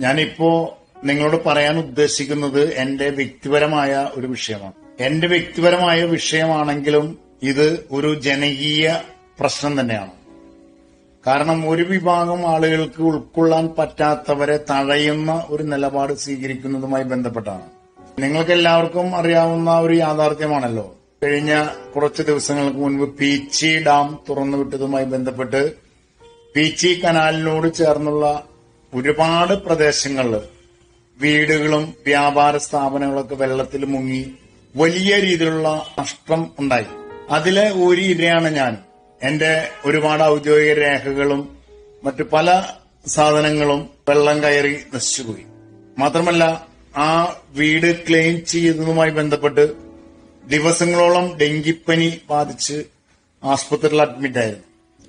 ഞാനിപ്പോ നിങ്ങളോട് പറയാൻ ഉദ്ദേശിക്കുന്നത് എന്റെ വ്യക്തിപരമായ ഒരു വിഷയമാണ്. എന്റെ വ്യക്തിപരമായ വിഷയമാണെങ്കിലും ഇത് ഒരു ജനകീയ പ്രശ്നം തന്നെയാണ്. കാരണം ഒരു വിഭാഗം ആളുകൾക്ക് ഉൾക്കൊള്ളാൻ പറ്റാത്തവരെ തഴയുന്ന ഒരു നിലപാട് സ്വീകരിക്കുന്നതുമായി ബന്ധപ്പെട്ടാണ്. നിങ്ങൾക്ക് എല്ലാവർക്കും അറിയാവുന്ന ഒരു യാഥാർത്ഥ്യമാണല്ലോ. കഴിഞ്ഞ കുറച്ച് ദിവസങ്ങൾക്ക് മുൻപ് പീച്ചി ഡാം തുറന്നുവിട്ടതുമായി ബന്ധപ്പെട്ട് പീച്ചി കനാലിനോട് ചേർന്നുള്ള ഒരുപാട് പ്രദേശങ്ങളിൽ വീടുകളും വ്യാപാര സ്ഥാപനങ്ങളൊക്കെ വെള്ളത്തിൽ മുങ്ങി വലിയ രീതിയിലുള്ള നഷ്ടം ഉണ്ടായി. അതിലെ ഒരു ഇരയാണ് ഞാൻ. എന്റെ ഒരുപാട് ഔദ്യോഗിക രേഖകളും മറ്റു പല സാധനങ്ങളും വെള്ളം കയറി നശിച്ചുപോയി. മാത്രമല്ല ആ വീട് ക്ലെയിം ചെയ്യുന്നതുമായി ബന്ധപ്പെട്ട് ദിവസങ്ങളോളം ഡെങ്കിപ്പനി ബാധിച്ച് ആസ്പത്രിയിൽ അഡ്മിറ്റായിരുന്നു.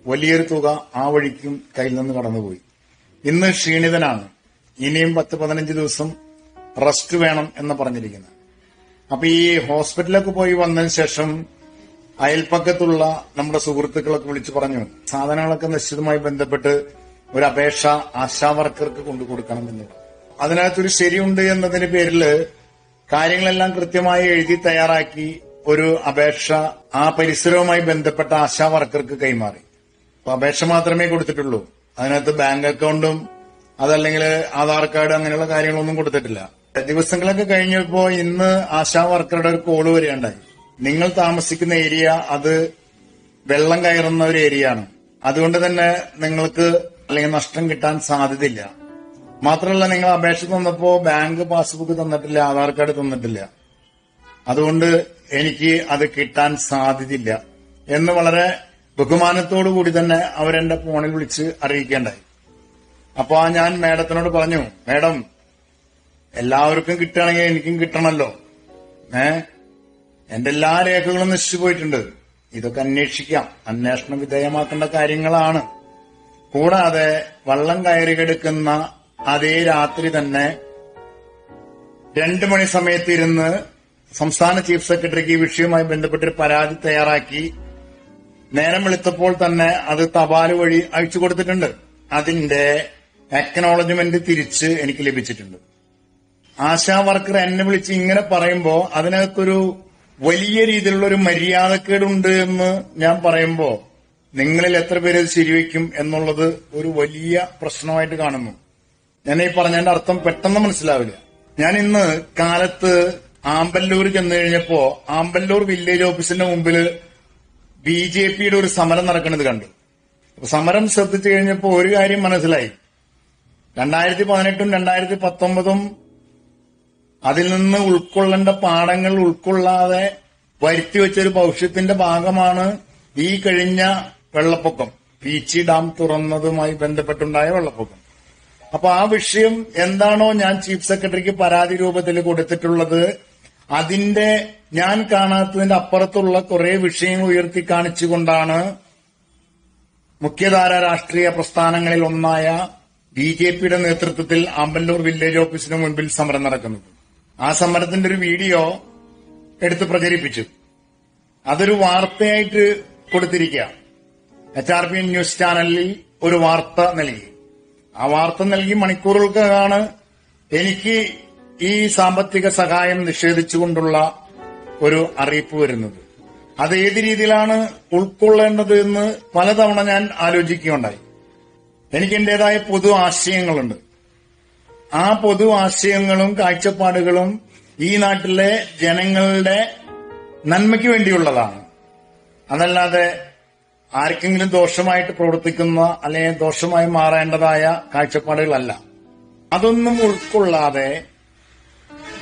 വലിയൊരു തുക ആ വഴിക്കും കയ്യിൽ നിന്ന് കടന്നുപോയി. ഇന്ന് ക്ഷീണിതനാണ്. ഇനിയും പത്ത് പതിനഞ്ച് ദിവസം റെസ്റ്റ് വേണം എന്ന് പറഞ്ഞിരിക്കുന്നത് അപ്പൊ ഈ ഹോസ്പിറ്റലൊക്കെ പോയി വന്നതിന് ശേഷം അയൽപ്പക്കത്തുള്ള നമ്മുടെ സുഹൃത്തുക്കളൊക്കെ വിളിച്ചു പറഞ്ഞു സാധനങ്ങളൊക്കെ നിശ്ചിതമായി ബന്ധപ്പെട്ട് ഒരു അപേക്ഷ ആശാ വർക്കർക്ക് കൊണ്ടു കൊടുക്കണം എന്നുള്ളത് അതിനകത്തൊരു ശരിയുണ്ട് എന്നതിന് പേരിൽ കാര്യങ്ങളെല്ലാം കൃത്യമായി എഴുതി തയ്യാറാക്കി ഒരു അപേക്ഷ ആ പരിസരവുമായി ബന്ധപ്പെട്ട ആശാ വർക്കർക്ക് കൈമാറി. അപ്പൊ അപേക്ഷ മാത്രമേ കൊടുത്തിട്ടുള്ളൂ. അതിനകത്ത് ബാങ്ക് അക്കൗണ്ടും അതല്ലെങ്കിൽ ആധാർ കാർഡ് അങ്ങനെയുള്ള കാര്യങ്ങളൊന്നും കൊടുത്തിട്ടില്ല. ദിവസങ്ങളൊക്കെ കഴിഞ്ഞപ്പോ ഇന്ന് ആശാ വർക്കറുടെ ഒരു കോൾ വരികയുണ്ടായി. നിങ്ങൾ താമസിക്കുന്ന ഏരിയ അത് വെള്ളം കയറുന്ന ഒരു ഏരിയ ആണ് അതുകൊണ്ട് തന്നെ നിങ്ങൾക്ക് അല്ലെങ്കിൽ നഷ്ടം കിട്ടാൻ സാധ്യതയില്ല. മാത്രമല്ല നിങ്ങൾ അപേക്ഷ തന്നപ്പോ ബാങ്ക് പാസ്ബുക്ക് തന്നിട്ടില്ല ആധാർ കാർഡ് തന്നിട്ടില്ല. അതുകൊണ്ട് എനിക്ക് അത് കിട്ടാൻ സാധ്യതയില്ല. എന്ന് വളരെ ബഹുമാനത്തോടു കൂടി തന്നെ അവരെന്റെ ഫോണിൽ വിളിച്ച് അറിയിക്കേണ്ടായി. അപ്പൊ ആ ഞാൻ മേഡത്തിനോട് പറഞ്ഞു മേഡം എല്ലാവർക്കും കിട്ടുകയാണെങ്കിൽ എനിക്കും കിട്ടണമല്ലോ ഏ? എന്റെ എല്ലാ രേഖകളും നശിച്ചു പോയിട്ടുണ്ട്. ഇതൊക്കെ അന്വേഷിക്കാം. അന്വേഷണ വിധേയമാക്കേണ്ട കാര്യങ്ങളാണ്. കൂടാതെ വള്ളം കയറി കിടക്കുന്ന അതേ രാത്രി തന്നെ രണ്ടു മണി സമയത്തിരുന്ന് സംസ്ഥാന ചീഫ് സെക്രട്ടറിക്ക് ഈ വിഷയവുമായി ബന്ധപ്പെട്ടൊരു പരാതി തയ്യാറാക്കി നേരം വെളുത്തപ്പോൾ തന്നെ അത് തപാൽ വഴി അയച്ചു കൊടുത്തിട്ടുണ്ട്. അതിന്റെ അക്നോളജ്മെന്റ് തിരിച്ച് എനിക്ക് ലഭിച്ചിട്ടുണ്ട്. ആശാ വർക്കർ എന്നെ വിളിച്ച് ഇങ്ങനെ പറയുമ്പോൾ അതിനകത്തൊരു വലിയ രീതിയിലുള്ള ഒരു മര്യാദക്കേടുണ്ട് എന്ന് ഞാൻ പറയുമ്പോൾ നിങ്ങളിൽ എത്ര പേര് അത് ശരിവയ്ക്കും എന്നുള്ളത് ഒരു വലിയ പ്രശ്നമായിട്ട് കാണുന്നു. ഞാൻ ഈ പറഞ്ഞതിന്റെ അർത്ഥം പെട്ടെന്ന് മനസ്സിലാവില്ല. ഞാൻ ഇന്ന് കാലത്ത് ആമ്പല്ലൂർ ചെന്നു കഴിഞ്ഞപ്പോ ആമ്പല്ലൂർ വില്ലേജ് ഓഫീസിന്റെ മുമ്പിൽ ബി ജെ പിയുടെ ഒരു സമരം നടക്കുന്നത് കണ്ടു. സമരം ശ്രദ്ധിച്ചു കഴിഞ്ഞപ്പോൾ ഒരു കാര്യം മനസ്സിലായി. രണ്ടായിരത്തി പതിനെട്ടും രണ്ടായിരത്തി പത്തൊമ്പതും അതിൽ നിന്ന് ഉൾക്കൊള്ളേണ്ട പാഠങ്ങൾ ഉൾക്കൊള്ളാതെ വരുത്തി വെച്ചൊരു ഭവിഷ്യത്തിന്റെ ഭാഗമാണ് ഈ കഴിഞ്ഞ വെള്ളപ്പൊക്കം. പീച്ചി ഡാം തുറന്നതുമായി ബന്ധപ്പെട്ടുണ്ടായ വെള്ളപ്പൊക്കം. അപ്പൊ ആ വിഷയം എന്താണോ ഞാൻ ചീഫ് സെക്രട്ടറിക്ക് പരാതി രൂപത്തിൽ കൊടുത്തിട്ടുള്ളത് അതിന്റെ ഞാൻ കാണാത്തതിന്റെ അപ്പുറത്തുള്ള കുറെ വിഷയങ്ങൾ ഉയർത്തി കാണിച്ചുകൊണ്ടാണ് മുഖ്യധാര രാഷ്ട്രീയ പ്രസ്ഥാനങ്ങളിൽ ഒന്നായ ബി ജെ പിയുടെ നേതൃത്വത്തിൽ ആമ്പല്ലൂർ വില്ലേജ് ഓഫീസിന് മുൻപിൽ സമരം നടക്കുന്നത്. ആ സമരത്തിന്റെ ഒരു വീഡിയോ എടുത്ത് പ്രചരിപ്പിച്ചു. അതൊരു വാർത്തയായിട്ട് കൊടുത്തിരിക്കുക. എച്ച് ആർ പി ന്യൂസ് ചാനലിൽ ഒരു വാർത്ത നൽകി. ആ വാർത്ത നൽകി മണിക്കൂറുകൾക്കാണ് എനിക്ക് ഈ സാമ്പത്തിക സഹായം നിഷേധിച്ചുകൊണ്ടുള്ള ഒരു അറിയിപ്പ് വരുന്നത്. അത് ഏത് രീതിയിലാണ് ഉൾക്കൊള്ളേണ്ടത് എന്ന് പലതവണ ഞാൻ ആലോചിക്കുകയുണ്ടായി. എനിക്ക് എന്റേതായ പൊതു ആശയങ്ങളുണ്ട്. ആ പൊതു ആശയങ്ങളും കാഴ്ചപ്പാടുകളും ഈ നാട്ടിലെ ജനങ്ങളുടെ നന്മയ്ക്ക് വേണ്ടിയുള്ളതാണ്. അതല്ലാതെ ആർക്കെങ്കിലും ദോഷമായിട്ട് പ്രവർത്തിക്കുന്ന അല്ലെങ്കിൽ ദോഷമായി മാറേണ്ടതായ കാഴ്ചപ്പാടുകളല്ല. അതൊന്നും ഉൾക്കൊള്ളാതെ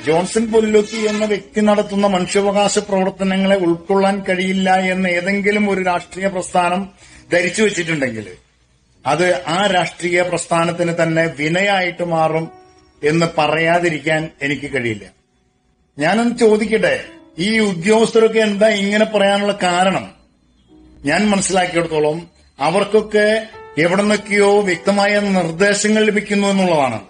ജോൺസൺ പൊല്ലുത്തി എന്ന വ്യക്തി നടത്തുന്ന മനുഷ്യാവകാശ പ്രവർത്തനങ്ങളെ ഉൾക്കൊള്ളാൻ കഴിയില്ല എന്ന് ഏതെങ്കിലും ഒരു രാഷ്ട്രീയ പ്രസ്ഥാനം ധരിച്ചു വെച്ചിട്ടുണ്ടെങ്കിൽ അത് ആ രാഷ്ട്രീയ പ്രസ്ഥാനത്തിന് തന്നെ വിനയായിട്ട് മാറും എന്ന് പറയാതിരിക്കാൻ എനിക്ക് കഴിയില്ല. ഞാനൊന്ന് ചോദിക്കട്ടെ ഈ ഉദ്യോഗസ്ഥരൊക്കെ എന്താ ഇങ്ങനെ പറയാനുള്ള കാരണം? ഞാൻ മനസ്സിലാക്കിയിടത്തോളം അവർക്കൊക്കെ എവിടെ നിന്നൊക്കെയോ വ്യക്തമായ നിർദ്ദേശങ്ങൾ ലഭിക്കുന്നു എന്നുള്ളതാണ്.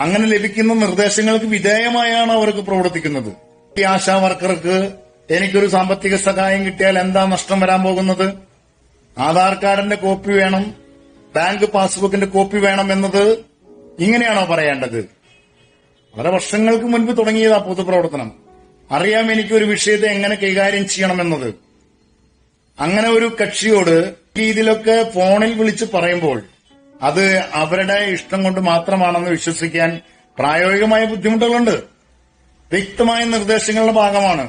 അങ്ങനെ ലഭിക്കുന്ന നിർദ്ദേശങ്ങൾക്ക് വിധേയമായാണ് അവർക്ക് പ്രവർത്തിക്കുന്നത്. ഈ ആശാ വർക്കർക്ക് എനിക്കൊരു സാമ്പത്തിക സഹായം കിട്ടിയാൽ എന്താ നഷ്ടം വരാൻ പോകുന്നത്? ആധാർ കാർഡിന്റെ കോപ്പി വേണം ബാങ്ക് പാസ്ബുക്കിന്റെ കോപ്പി വേണം എന്നത് ഇങ്ങനെയാണോ പറയേണ്ടത്? വളരെ വർഷങ്ങൾക്ക് മുൻപ് തുടങ്ങിയതാ പൊതുപ്രവർത്തനം. അറിയാം എനിക്ക് ഒരു വിഷയത്തെ എങ്ങനെ കൈകാര്യം ചെയ്യണമെന്നത്. അങ്ങനെ ഒരു കക്ഷിയോട് ഇതിലൊക്കെ ഫോണിൽ വിളിച്ച് പറയുമ്പോൾ അത് അവരുടെ ഇഷ്ടം കൊണ്ട് മാത്രമാണെന്ന് വിശ്വസിക്കാൻ പ്രായോഗികമായ ബുദ്ധിമുട്ടുകളുണ്ട്. വ്യക്തമായ നിർദ്ദേശങ്ങളുടെ ഭാഗമാണ്.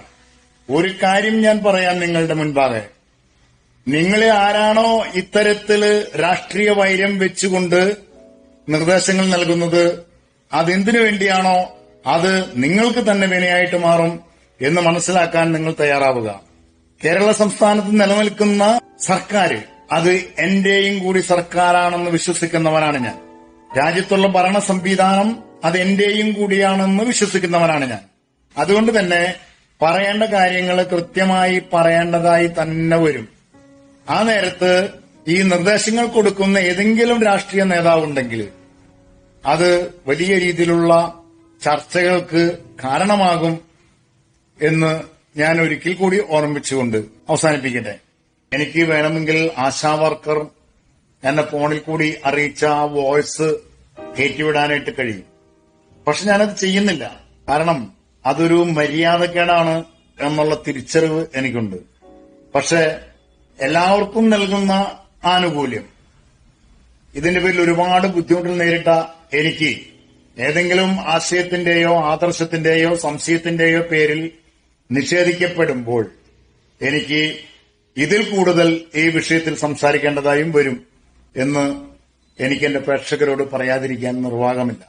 ഒരു കാര്യം ഞാൻ പറയാം നിങ്ങളുടെ മുൻപാകെ. നിങ്ങളെ ആരാണോ ഇത്തരത്തിൽ രാഷ്ട്രീയ വൈരം വെച്ചുകൊണ്ട് നിർദ്ദേശങ്ങൾ നൽകുന്നത് അതെന്തിനു വേണ്ടിയാണോ അത് നിങ്ങൾക്ക് തന്നെ വിനയായിട്ട് മാറും എന്ന് മനസ്സിലാക്കാൻ നിങ്ങൾ തയ്യാറാവുക. കേരള സംസ്ഥാനത്ത് നിലനിൽക്കുന്ന സർക്കാർ അത് എന്റെയും കൂടി സർക്കാരാണെന്ന് വിശ്വസിക്കുന്നവനാണ് ഞാൻ. രാജ്യത്തുള്ള ഭരണ സംവിധാനം അത് എന്റെയും കൂടിയാണെന്ന് വിശ്വസിക്കുന്നവനാണ് ഞാൻ. അതുകൊണ്ട് തന്നെ പറയേണ്ട കാര്യങ്ങൾ കൃത്യമായി പറയേണ്ടതായി തന്നെ വരും. ആ നേരത്ത് ഈ നിർദ്ദേശങ്ങൾ കൊടുക്കുന്ന ഏതെങ്കിലും രാഷ്ട്രീയ നേതാവുണ്ടെങ്കിൽ അത് വലിയ രീതിയിലുള്ള ചർച്ചകൾക്ക് കാരണമാകും എന്ന് ഞാൻ ഒരിക്കൽ കൂടി ഓർമ്മിച്ചുകൊണ്ട് അവസാനിപ്പിക്കട്ടെ. എനിക്ക് വേണമെങ്കിൽ ആശാ വർക്കർ എന്നെ ഫോണിൽ കൂടി അറിയിച്ച ആ വോയിസ് കയറ്റിവിടാനായിട്ട് കഴിയും. പക്ഷെ ഞാനത് ചെയ്യുന്നില്ല. കാരണം അതൊരു മര്യാദക്കേടാണ് എന്നുള്ള തിരിച്ചറിവ് എനിക്കുണ്ട്. പക്ഷെ എല്ലാവർക്കും നൽകുന്ന ആനുകൂല്യം. ഇതിന്റെ പേരിൽ ഒരുപാട് ബുദ്ധിമുട്ടുകൾ നേരിട്ട എനിക്ക് ഏതെങ്കിലും ആശയത്തിന്റെയോ ആദർശത്തിന്റെയോ സംശയത്തിന്റെയോ പേരിൽ നിഷേധിക്കപ്പെടുമ്പോൾ എനിക്ക് ഇതിൽ കൂടുതൽ ഈ വിഷയത്തിൽ സംസാരിക്കേണ്ടതായും വരും എന്ന് എനിക്ക് എന്റെ പ്രേക്ഷകരോട് പറയാതിരിക്കാൻ നിർവാഹമില്ല.